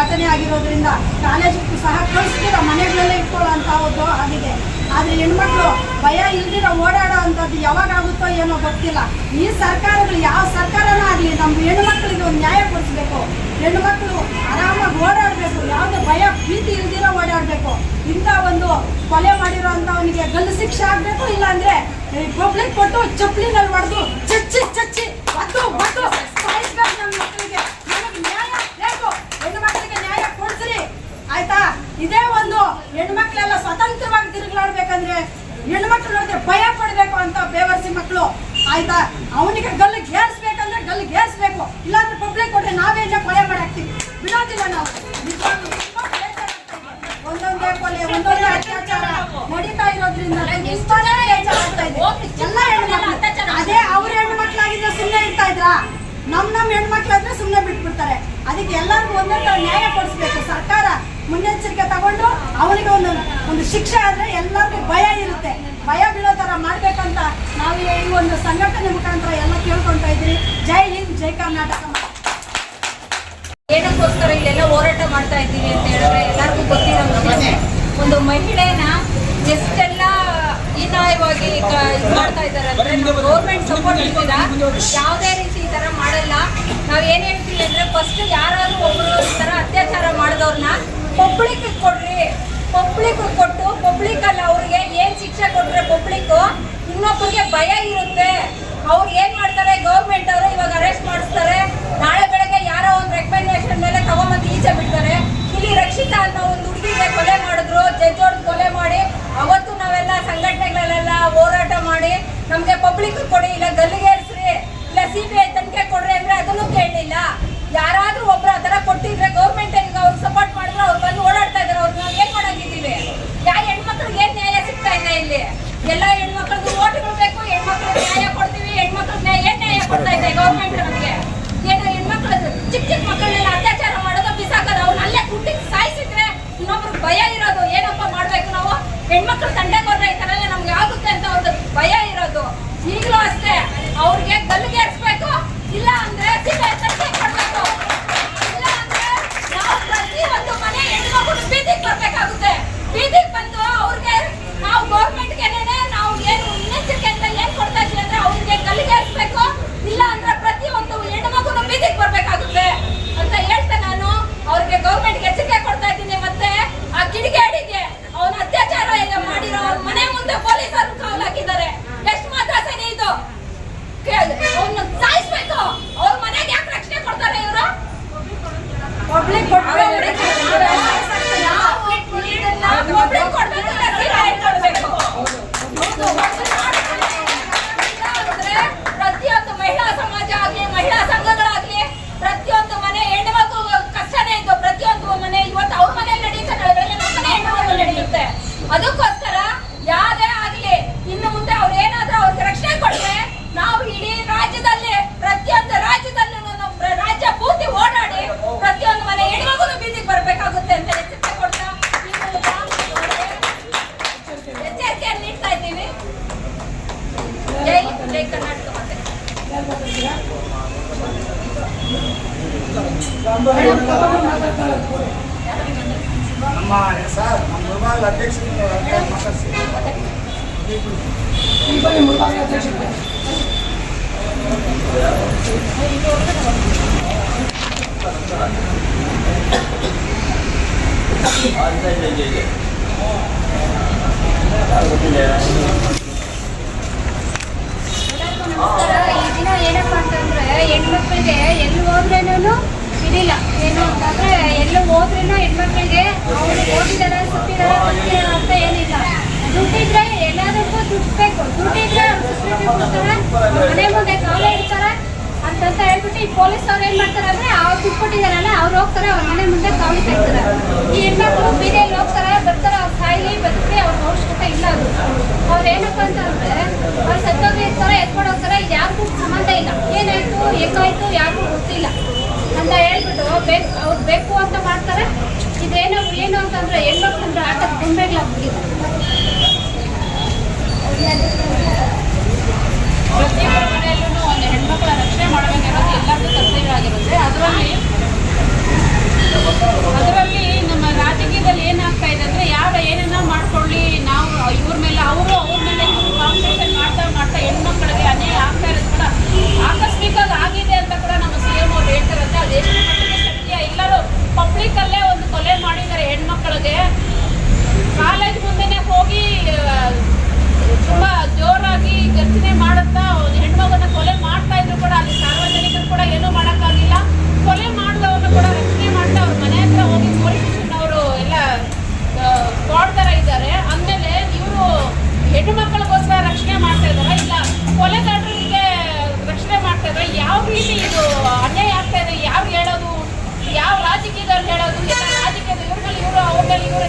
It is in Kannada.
ಘಟನೆ ಆಗಿರೋದ್ರಿಂದ ಕಾಲೇಜಿಗೂ ಸಹ ಕಳಿಸ್ತೀರ, ಮನೆಗಳಲ್ಲೇ ಇಟ್ಕೊಳ್ಳೋ ಆಗಿದೆ. ಆದ್ರೆ ಹೆಣ್ಮಕ್ಳು ಭಯ ಇಲ್ದಿರೋ ಓಡಾಡೋ ಅಂಥದ್ದು ಯಾವಾಗ ಆಗುತ್ತೋ ಏನೋ ಗೊತ್ತಿಲ್ಲ. ಈ ಸರ್ಕಾರಗಳು ಯಾವ ಸರ್ಕಾರನೂ ಆಗಲಿ, ನಮ್ಮ ಹೆಣ್ಮಕ್ಳಿಗೆ ಒಂದು ನ್ಯಾಯ ಕೊಡಿಸ್ಬೇಕು. ಹೆಣ್ಮಕ್ಳು ಆರಾಮಾಗಿ ಓಡಾಡಬೇಕು, ಯಾವುದೇ ಭಯ, ಭೀತಿ ಇಲ್ದಿರೋ ಓಡಾಡಬೇಕು. ಇಂಥ ಒಂದು ಕೊಲೆ ಮಾಡಿರೋ ಅಂಥವನಿಗೆ ಗಲ್ಲು ಶಿಕ್ಷೆ ಆಗಬೇಕು, ಇಲ್ಲಾಂದ್ರೆ ಪಬ್ಲಿಕ್ ಕೊಟ್ಟು ಚಪ್ಪಲಿನಲ್ಲಿ ಹೊಡೆದು ಚಚ್ಚಿ ಚಚ್ಚಿ ಒತ್ತು ಒತ್ತು ಸಾಯಿಸ್ಬೇಕು ನಮ್ಮ ಮಕ್ಕಳಿಗೆ ನಮಗೆ ನ್ಯಾಯ ಬೇಕು ಹೆಣ್ಣು ಮಕ್ಕಳಿಗೆ ನ್ಯಾಯ ಕೊಡ್ಸ್ರಿ ಆಯ್ತಾ ಇದೇ ಒಂದು ಹೆಣ್ಮಕ್ಳೆಲ್ಲ ಸ್ವತಂತ್ರವಾಗಿ ತಿರುಗಾಡ್ಬೇಕಂದ್ರೆ ಹೆಣ್ಮಕ್ಳು ನೋಡಿದ್ರೆ ಭಯ ಪಡ್ಬೇಕು ಅಂತ ಬೇವರ್ಸಿ ಮಕ್ಕಳು ಆಯ್ತಾ? ಅವನಿಗೆ ಗಲ್ಲು ಗೇರ್ಸ್ಬೇಕಂದ್ರೆ ಗಲ್ಲು ಗೇರ್ಸ್ಬೇಕು ಇಲ್ಲಾಂದ್ರೆ ಪಬ್ಲಿಕ್ ನಾವೇ ನಾವೇನೇ ಕೊಲೆ ಮಾಡಾಕ್ತೀವಿ. ಬಿಡೋದಿಲ್ಲ ನಾವು. ಒಂದೊಂದೇ ಕೊಲೆ, ಒಂದೊಂದೇ ಅತ್ಯಾಚಾರ ನಡೀತಾ ಇರೋದ್ರಿಂದ. ಎಲ್ಲ ಹೆಣ್ಮಕ್ಳು. ಅದೇ ಅವ್ರ ಹೆಣ್ಮಕ್ಳಾಗಿದ್ರೆ ಸುಮ್ಮನೆ ಇರ್ತಾ ಇದ್ರಾ? ನಮ್ ನಮ್ ಹೆಣ್ಮಕ್ಳಾದ್ರೆ ಸುಮ್ಮನೆ ಬಿಟ್ಬಿಡ್ತಾರೆ. ಅದಕ್ಕೆ ಎಲ್ಲರಿಗೂ ಒಂದೊಂದು ನ್ಯಾಯ ಕೊಡಿಸ್ಬೇಕು. ಸರ್ಕಾರ ಮುನ್ನೆಚ್ಚರಿಕೆ ತಗೊಂಡು ಅವನಿಗೆ ಒಂದು ಒಂದು ಶಿಕ್ಷೆ ಆದ್ರೆ ಎಲ್ಲರಿಗೂ ಭಯ ಇರುತ್ತೆ. ಭಯ ಬೀಳೋ ತರ ಮಾಡ್ಬೇಕಂತ ನಾವು ಈ ಒಂದು ಸಂಘಟನೆ ಮುಖಾಂತರ ಎಲ್ಲ ಕೇಳ್ಕೊಳ್ತಾ ಇದ್ರಿ ಜೈ ಹಿಂದ್ ಜೈ ಕರ್ನಾಟಕ. ಏನಕ್ಕೋಸ್ಕರ ಇಲ್ಲೆಲ್ಲ ಹೋರಾಟ ಮಾಡ್ತಾ ಇದ್ದೀವಿ ಅಂತ ಹೇಳಿದ್ರೆ ಎಲ್ಲರಿಗೂ ಗೊತ್ತಿರೋ ಒಂದು ಮಹಿಳೆನ ಎಷ್ಟೆಲ್ಲ ಹೀನಾಯವಾಗಿ ಮಾಡ್ತಾ ಇದ್ದಾರೆ ಅಂದ್ರೆ ಗೌರ್ಮೆಂಟ್ ಸಪೋರ್ಟ್ ಇದ್ದೀರ? ಯಾವುದೇ ರೀತಿ ಈ ತರ ಮಾಡಲ್ಲ. ನಾವ್ ಏನ್ ಹೇಳ್ತೀವಿ ಅಂದ್ರೆ ಫಸ್ಟ್ ಯಾರಾದ್ರೂ ಒಬ್ಬರು ಈ ತರ ಅತ್ಯಾಚಾರ ಮಾಡಿದವ್ರನ್ನ ಪಬ್ಲಿಕ್ ಕೊಡ್ರಿ ಪಬ್ಲಿಕ್ ಕೊಟ್ಟು ಪಬ್ಲಿಕ್ ಅಲ್ಲಿ ಅವ್ರಿಗೆ ಏನ್ ಶಿಕ್ಷೆ ಕೊಟ್ರೆ ಪಬ್ಲಿಕ್ ಇನ್ನೊಬ್ಬರಿಗೆ ಭಯ ಇರುತ್ತೆ. ಅವ್ರು ಏನ್ ಮಾಡ್ತಾರೆ? ಗೌರ್ಮೆಂಟ್ ಅವರು ಇವಾಗ ಅರೆಸ್ಟ್ ಮಾಡಿಸ್ತಾರೆ. ನಾಳೆ ಬೆಳಗ್ಗೆ ಯಾರೋ ಒಂದು ರೆಕಮೆಂಡೇಶನ್ ಮೇಲೆ ತಗೊಂಬಂದು ಈಚೆ ಬಿಡ್ತಾರೆ. ಇಲ್ಲಿ ರಕ್ಷಿತಾ ಅನ್ನೋ ಒಂದು ಹುಡುಗಿಗೆ ಕೊಲೆ ಮಾಡಿದ್ರು. ಜಡ್ಜ್ ಕೊಲೆ ಮಾಡಿ ಅವತ್ತು ನಾವೆಲ್ಲ ಸಂಘಟನೆಗಳಲ್ಲೆಲ್ಲ ಹೋರಾಟ ಮಾಡಿ ನಮ್ಗೆ ಪಬ್ಲಿಕ್ ಕೊಡಿ, ಇಲ್ಲ ಗಲ್ಲಿಗೇರಿಸ್ರಿ, ಇಲ್ಲ ಸಿ ಬಿ ಐ ತನಿಖೆ ಕೊಡ್ರಿ ಅಂದ್ರೆ ಅದನ್ನು ಕೇಳಲಿಲ್ಲ. ಯಾರಾದ್ರೂ ಒಬ್ರು ಆ ತರ ಕೊಟ್ಟಿದ್ರೆ ಗೌರ್ಮೆಂಟ್ ಈಗ ಅವ್ರು ಸಪೋರ್ಟ್ ಮಾಡಿದ್ರೆ ಅವ್ರು ಬಂದು ಓಡಾಡ್ತಾ ಇದಾರೆ ಅವ್ರನ್ನ ನಾವ್ ಏನ್ ಮಾಡಂಗಿದ್ದೀವಿ ಯಾವ ಹೆಣ್ಮಕ್ಳಿಗೆ ಏನ್ ನ್ಯಾಯ ಸಿಗ್ತಾ ಇಲ್ಲ ಇಲ್ಲಿ ಎಲ್ಲ ಹೆಣ್ಮಕ್ಳಿಗೆ ಓಟ್ಗಳು ಬೇಕು ಹೆಣ್ಮಕ್ಳಿಗೆ ನ್ಯಾಯ ಕೊಡ್ತೀವಿ ಹೆಣ್ಮಕ್ಳಿಗೆ ನ್ಯಾಯ ಏನ್ ನ್ಯಾಯ ಕೊಡ್ತಾ ಇದೆ ಗೌರ್ಮೆಂಟ್ ನಮಗೆ ಏನು ಹೆಣ್ಮಕ್ಳು ಚಿಕ್ಕ ಚಿಕ್ಕ ಮಕ್ಕಳನ್ನೆಲ್ಲ ಅತ್ಯಾಚಾರ ಮಾಡೋದು ಬಿಸಾಕೋದು ಅವ್ರನ್ನ ಅಲ್ಲೇ ಕುಟ್ಟಿಗೆ ಸಾಯಿಸಿದ್ರೆ ಇನ್ನೊಬ್ರಿಗೆ ಭಯ ಇರೋದು ಏನಪ್ಪ ಮಾಡ್ಬೇಕು ನಾವು ಹೆಣ್ಮಕ್ಳು ತಂಡ ಕೊಡ್ರೆ ಈ ತರ ನಮ್ಗೆ ಆಗುತ್ತೆ ಅಂತ ಅವ್ರದ್ದು ನಮ್ಮ ಸರ್ ನಮ್ಮ ವಿಭಾಗದ ಅಧ್ಯಕ್ಷರು ಮಾತಾಡ್ಸಿ ನಮಸ್ಕಾರ ಓದಿದಾರೆ ಸುತ್ತಿದಾರೆ ಅಂತ ಏನಿಲ್ಲ ದುಡ್ಡಿದ್ರೆ ಎಲ್ಲದಕ್ಕೂ ದುಡ್ಡು ಬೇಕು ದುಡ್ಡಿದ್ರೆ ಮನೆ ಮುಂದೆ ಕಾಲೇ ಇಡ್ತಾರೆ ಅಂತಂತ ಹೇಳ್ಬಿಟ್ಟು ಈ ಪೊಲೀಸ್ ಅವ್ರು ಏನ್ ಮಾಡ್ತಾರೆ ಅಂದ್ರೆ ಅವ್ರು ದುಡ್ಡು ಕೊಟ್ಟಿದಾರಲ್ಲ ಅವ್ರು ಹೋಗ್ತಾರೆ ಅವ್ರ ಮನೆ ಮುಂದೆ ಕಾವಲಿ ತೆಗ್ತಾರೆ ಈ ಹೆಣ್ಮಕ್ಳು ಬೀದಿಯಲ್ಲಿ ಹೋಗ್ತಾರೆ ಬರ್ತಾರೆ ಅವ್ರ ಸಾಯಿಲಿ ಬದುಕಿ ಅವ್ರ ಅವಶ್ಯಕತೆ ಇಲ್ಲ ಅದು ಅವ್ರು ಏನಪ್ಪ ಅಂತಂದ್ರೆ ಅವ್ರು ಸತ್ತೋಗಿರ್ತಾರೆ ಎತ್ಕೊಂಡು ಹೋಗ್ತಾರೆ ಇದು ಯಾರಿಗೂ ಸಂಬಂಧ ಇಲ್ಲ ಏನಾಯ್ತು ಹೆಂಗಾಯ್ತು ಯಾರಿಗೂ ಗೊತ್ತಿಲ್ಲ ಅಂತ ಹೇಳ್ಬಿಟ್ಟು ಇದೇನು ಏನು ಅಂತಂದ್ರೆ ಪ್ರತಿಯೊಬ್ಬರ ಮನೆಯಲ್ಲೂ ಒಂದು ಹೆಣ್ಮಕ್ಳ ರಕ್ಷಣೆ ಮಾಡಬೇಕಿರೋದು ಎಲ್ಲರಿಗೂ ತಪ್ಪು. ಹೆಣ್ಣು ಮಕ್ಕಳಿಗೋಸ್ಕರ ರಕ್ಷಣೆ ಮಾಡ್ತಾ ಇದಾರ ಇಲ್ಲ ಕೊಲೆಗಾರರಿಗೆ ರಕ್ಷಣೆ ಮಾಡ್ತಾ ಇದಾರೆ ಯಾವ ರೀತಿ ಇದು ಅನ್ಯಾಯ ಆಗ್ತಾ ಇದೆ? ಯಾರು ಹೇಳೋದು? ಯಾವ ರಾಜಕೀಯದವ್ರು ಹೇಳೋದು? ಎಲ್ಲ ರಾಜಕೀಯದ ಇವ್ರಲ್ಲಿ ಇವರು ಅವ್ರ ಮೇಲೆ ಇವರು